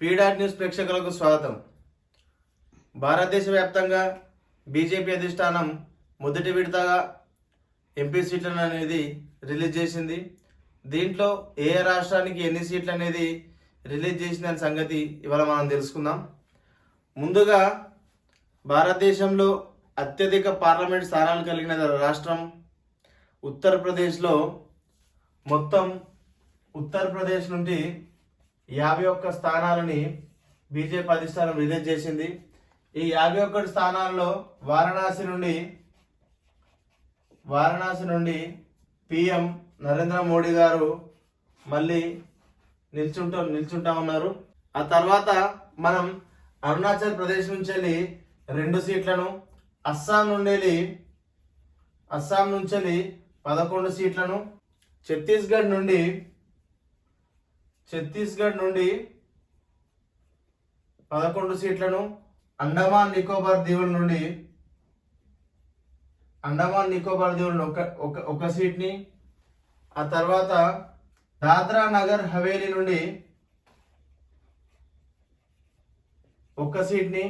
పీడాట్ news ప్రేక్షకులకు స్వాగతం. భారతదేశ వ్యాప్తంగా బీజేపీ అధిష్టానం మొదటి విడతగా ఎంపీ సీట్లను అనేది రిలీజ్ చేసింది. దీంట్లో ఏ రాష్ట్రానికి ఎన్ని సీట్లు అనేది రిలీజ్ చేసిన సంగతి ఇవాళ మనం తెలుసుకుందాం. ముందుగా భారతదేశంలో అత్యధిక పార్లమెంట్ స్థానాలు కలిగిన రాష్ట్రం ఉత్తరప్రదేశ్లో మొత్తం ఉత్తరప్రదేశ్ నుండి యాభై ఒక్క స్థానాలని బీజేపీ అధిష్టానం రిలీజ్ చేసింది. ఈ యాభై ఒక్కటి స్థానాల్లో వారణాసి నుండి వారణాసి నుండి పిఎం నరేంద్ర మోడీ గారు మళ్ళీ నిల్చుంటా నిల్చుంటా ఉన్నారు ఆ తర్వాత మనం అరుణాచల్ ప్రదేశ్ నుంచి వెళ్ళి రెండు సీట్లను అస్సాం నుండి వెళ్ళి అస్సాం నుంచి వెళ్ళి పదకొండు సీట్లను ఛత్తీస్గఢ్ నుండి ఛత్తీస్గఢ్ నుండి పదకొండు సీట్లను అండమాన్ నికోబార్ దీవుల నుండి అండమాన్ నికోబార్ దీవులను ఒక ఒక ఒక సీట్ని ఆ తర్వాత దాద్రా నగర్ హవేలీ నుండి ఒక్క సీట్ని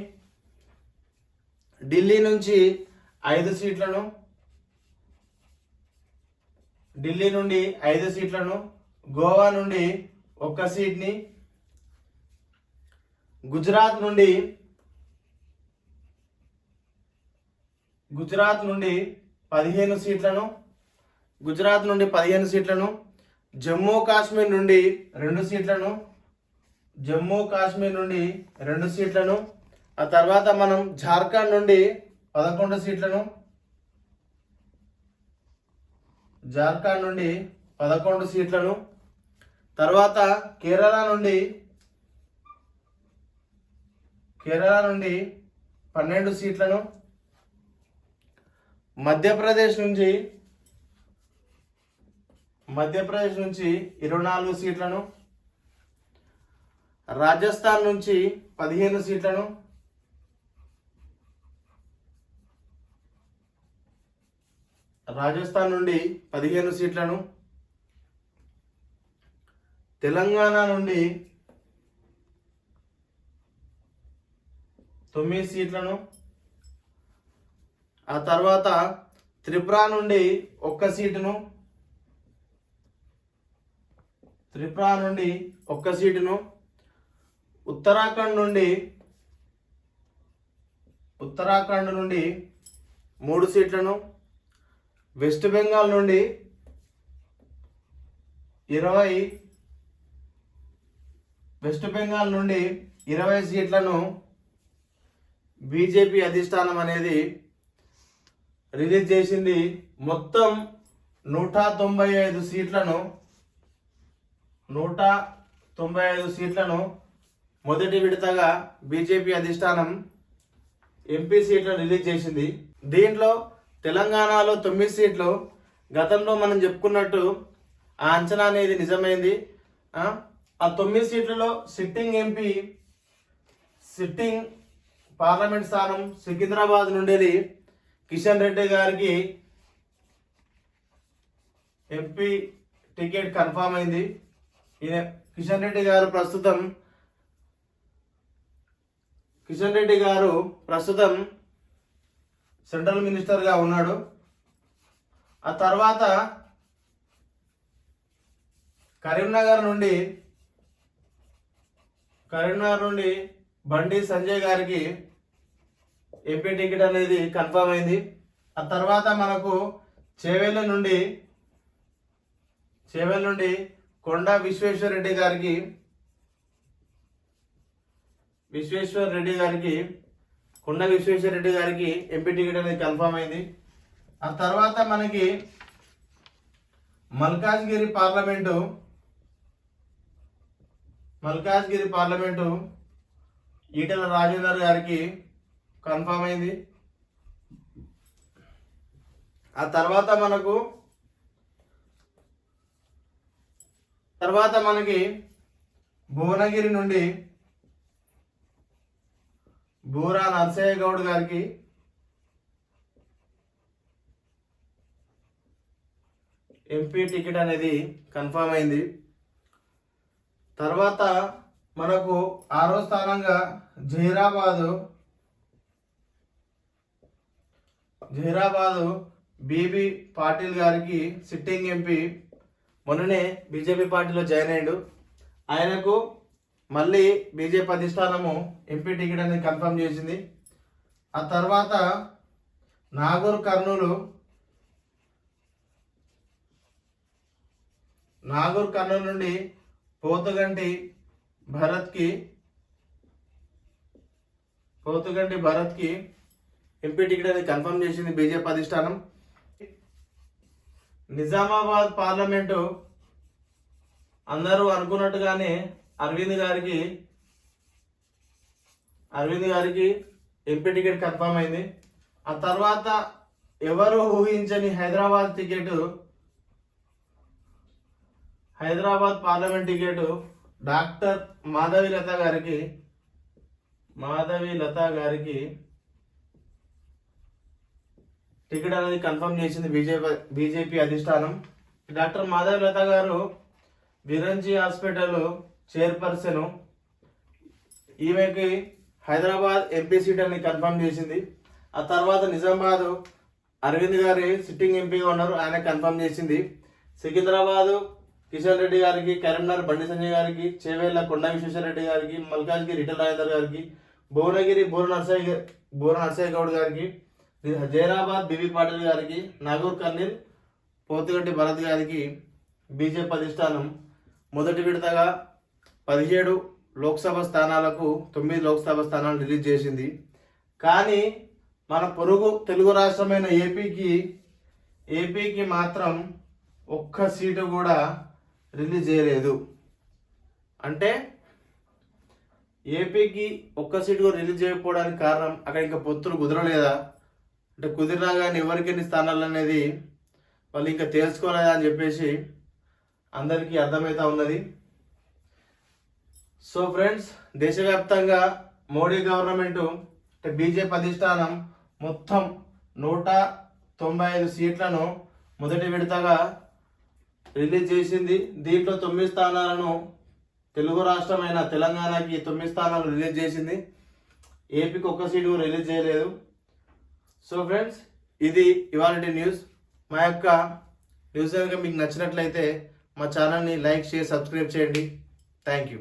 ఢిల్లీ నుంచి ఐదు సీట్లను ఢిల్లీ నుండి ఐదు సీట్లను గోవా నుండి ఒక్క సీట్ని గుజరాత్ నుండి గుజరాత్ నుండి పదిహేను సీట్లను గుజరాత్ నుండి పదిహేను సీట్లను జమ్మూ కాశ్మీర్ నుండి రెండు సీట్లను జమ్మూ కాశ్మీర్ నుండి రెండు సీట్లను ఆ తర్వాత మనం జార్ఖండ్ నుండి పదకొండు సీట్లను జార్ఖండ్ నుండి పదకొండు సీట్లను తర్వాత కేరళ నుండి కేరళ నుండి పన్నెండు సీట్లను మధ్యప్రదేశ్ నుంచి మధ్యప్రదేశ్ నుంచి ఇరవై నాలుగు సీట్లను రాజస్థాన్ నుంచి పదిహేను సీట్లను రాజస్థాన్ నుండి పదిహేను సీట్లను తెలంగాణ నుండి తొమ్మిది సీట్లను ఆ తర్వాత త్రిపుర నుండి ఒక్క సీటును త్రిపుర నుండి ఒక్క సీటును ఉత్తరాఖండ్ నుండి ఉత్తరాఖండ్ నుండి మూడు సీట్లను వెస్ట్ బెంగాల్ నుండి ఇరవై వెస్ట్ బెంగాల్ నుండి ఇరవై సీట్లను బీజేపీ అధిష్టానం అనేది రిలీజ్ చేసింది. మొత్తం నూట తొంభై ఐదు సీట్లను నూట తొంభై ఐదు సీట్లను మొదటి విడతగా బీజేపీ అధిష్టానం ఎంపీ సీట్లను రిలీజ్ చేసింది. దీంట్లో తెలంగాణలో తొమ్మిది సీట్లు. గతంలో మనం చెప్పుకున్నట్టు ఆ అంచనా అనేది నిజమైంది. ఆ, తొమ్మిది సీట్లలో సిట్టింగ్ ఎంపీ సిట్టింగ్ పార్లమెంట్ స్థానం సికింద్రాబాద్ నుండి కిషన్ రెడ్డి గారికి ఎంపీ టికెట్ కన్ఫామ్ అయింది. ఈయన కిషన్ రెడ్డి గారు ప్రస్తుతం కిషన్ రెడ్డి గారు ప్రస్తుతం సెంట్రల్ మినిస్టర్గా ఉన్నాడు. ఆ తర్వాత కరీంనగర్ నుండి కరీంనగర్ నుండి బండి సంజయ్ గారికి ఎంపీ టికెట్ అనేది కన్ఫర్మ్ అయింది. ఆ తర్వాత మనకు చేవెళ్ళ నుండి చేవెళ్ళ నుండి కొండ విశ్వేశ్వర రెడ్డి గారికి విశ్వేశ్వర్ రెడ్డి గారికి కొండ విశ్వేశ్వర రెడ్డి గారికి ఎంపీ టికెట్ అనేది కన్ఫర్మ్ అయింది. ఆ తర్వాత మనకి మల్కాజ్గిరి పార్లమెంటు మల్కాజ్గిరి పార్లమెంటు ఈటెల రాజేందర్ గారికి కన్ఫామ్ అయింది. ఆ తర్వాత మనకు తర్వాత మనకి భువనగిరి నుండి బూరా నరసయ్య గౌడ్ గారికి ఎంపీ టికెట్ అనేది కన్ఫామ్ అయింది. తర్వాత మనకు ఆరో స్థానంగా జహీరాబాదు జహీరాబాదు బీబీ పాటిల్ గారికి సిట్టింగ్ ఎంపీ మొన్ననే బీజేపీ పార్టీలో జాయిన్ అయ్యాడు. ఆయనకు మళ్ళీ బీజేపీ అధిష్టానము ఎంపీ టికెట్ అనేది కన్ఫర్మ్ చేసింది. ఆ తర్వాత నాగూర్ కర్నూలు నాగూర్ కర్నూలు నుండి పోతుగంటి భరత్కి పోతుగంటి భరత్కి ఎంపీ టికెట్ అనేది కన్ఫర్మ్ చేసింది బీజేపీ అధిష్టానం. నిజామాబాద్ పార్లమెంటు అందరూ అనుకున్నట్టుగానే అరవింద్ గారికి అరవింద్ గారికి ఎంపీ టికెట్ కన్ఫర్మ్ అయింది. ఆ తర్వాత ఎవరు ఊహించని Hyderabad ticket Hyderabad parliament ticket doctor Madhavi Latha గారికి మాధవి లత గారికి టికెట్ అనేది కన్ఫర్మ్ చేసింది బీజేపీ బీజేపీ అధిష్టానం. డాక్టర్ మాధవి లత గారు విరంజి హాస్పిటల్ చైర్పర్సన్. ఈమెకి హైదరాబాద్ ఎంపీ సీట్ అని కన్ఫర్మ్ చేసింది. ఆ తర్వాత నిజామాబాద్ అరవింద్ గారి సిట్టింగ్ ఎంపీగా ఉన్నారు. ఆయన కన్ఫర్మ్ చేసింది. సికింద్రాబాదు కిషన్ రెడ్డి గారికి కరీంనగర్ బండి సంజయ్ గారికి చేవేళ్ళ కొండ విశ్వేశ్వరరెడ్డి గారికి మల్కాజ్గిరి రిటల్ రాజేందర్ గారికి భువనగిరి బూర నర్సయ్య బూర నర్సయ్య గౌడ్ గారికి జైరాబాద్ బిబి పాటిల్ గారికి నాగూర్ కర్నీల్ పోతుగట్టి భరత్ గారికి బీజేపీ అధిష్టానం. మొదటి విడతగా పదిహేడు లోక్సభ స్థానాలకు తొమ్మిది లోక్సభ స్థానాలు రిలీజ్ చేసింది. కానీ మన పొరుగు తెలుగు రాష్ట్రమైన ఏపీకి ఏపీకి మాత్రం ఒక్క సీటు కూడా రిలీజ్ చేయలేదు. అంటే ఏపీకి ఒక్క సీటు కూడా రిలీజ్ చేయకపోవడానికి కారణం అక్కడ ఇంకా పొత్తులు కుదరలేదా? అంటే కుదిరినా కానీ ఎవరికి ఎన్ని స్థానాలు అనేది వాళ్ళు ఇంకా తెలుసుకోలేదా అని చెప్పేసి అందరికీ అర్థమవుతా ఉన్నది. సో ఫ్రెండ్స్ దేశవ్యాప్తంగా మోడీ గవర్నమెంట్ అంటే బీజేపీ అధిష్టానం మొత్తం నూట తొంభై ఐదు సీట్లను మొదటి విడతగా రిలీజ్ చేసింది. దీంట్లో తొమ్మిది స్థానాలను తెలుగు రాష్ట్రమైన తెలంగాణకి తొమ్మిది స్థానాలు రిలీజ్ చేసింది. ఏపీకి ఒక్క సీటు కూడా రిలీజ్ చేయలేదు. సో ఫ్రెండ్స్ ఇది ఇవాళ న్యూస్. మా యొక్క న్యూస్ కనుక మీకు నచ్చినట్లయితే మా ఛానల్ని లైక్ షేర్ సబ్స్క్రైబ్ చేయండి. Thank you.